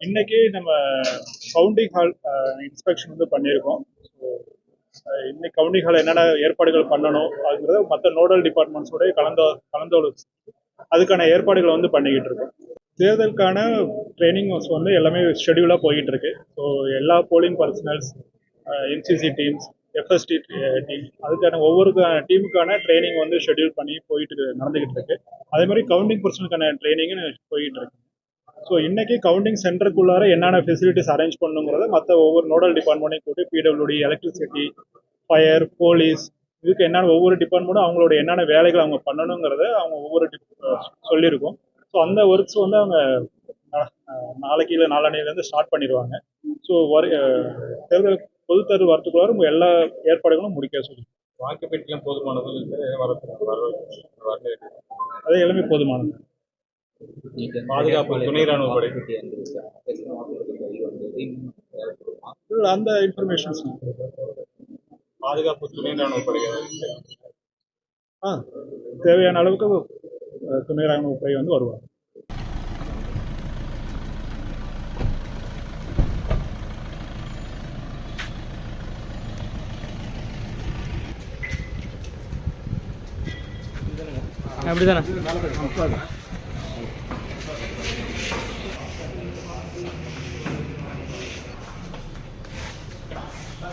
இன்னைக்கு நம்ம counting hall inspection வந்து பண்ணியிருக்கோம். ஸோ இன்னைக்கு கவுண்டிங் ஹால் என்னென்ன ஏற்பாடுகள் பண்ணணும் அதுங்கிறத மற்ற நோடல் டிபார்ட்மெண்ட்ஸோட கலந்தோ கலந்தோடு அதுக்கான ஏற்பாடுகளை வந்து பண்ணிக்கிட்டு இருக்கோம். தேர்தலுக்கான ட்ரைனிங் வந்து எல்லாமே ஷெடியூலாக போயிட்டு இருக்கு ஸோ எல்லா polling personnels NCC teams FST team அதுக்கான ஒவ்வொரு டீமுக்கான ட்ரைனிங் வந்து ஷெடியூல் பண்ணி போயிட்டு நடந்துகிட்டு இருக்கு. அதே மாதிரி கவுண்டிங் பர்சனுக்கான ட்ரைனிங்கும் போயிட்டு இருக்கு ஸோ இன்னைக்கு கவுண்டிங் சென்டருக்குள்ளார என்னென்ன ஃபெசிலிட்டிஸ் அரேஞ்ச் பண்ணுங்கிறத மற்ற ஒவ்வொரு நோடல் டிபார்ட்மெண்ட்டையும் கூட்டி பிடபிள்யூடி எலக்ட்ரிசிட்டி ஃபயர் போலீஸ் இதுக்கு என்னென்ன ஒவ்வொரு டிபார்ட்மெண்ட்டும் அவங்களோட என்னென்ன வேலைகள் அவங்க பண்ணணுங்கிறத அவங்க ஒவ்வொரு சொல்லியிருக்கோம். ஸோ அந்த ஒர்க்ஸ் வந்து அவங்க நாளைக்கு இல்லை நாளானையிலேருந்து ஸ்டார்ட் பண்ணிடுவாங்க. ஸோ வர தேர்தல் பொது தேர்தல் வரத்துக்குள்ளார எல்லா ஏற்பாடுகளும் முடிக்க சொல்லி வாக்குப்பெட்டிலாம் போதுமானது அது எல்லாமே போதுமானது. பாதுகாப்பு துணை ராணுவ படை. அந்த இன்ஃபர்மேஷன்ஸ் பாதுகாப்பு துணை ராணுவ படை. ஆ தேவையான அளவுக்கு துணை ராணுவ படை வந்து வருவாங்க. அப்படிதானே?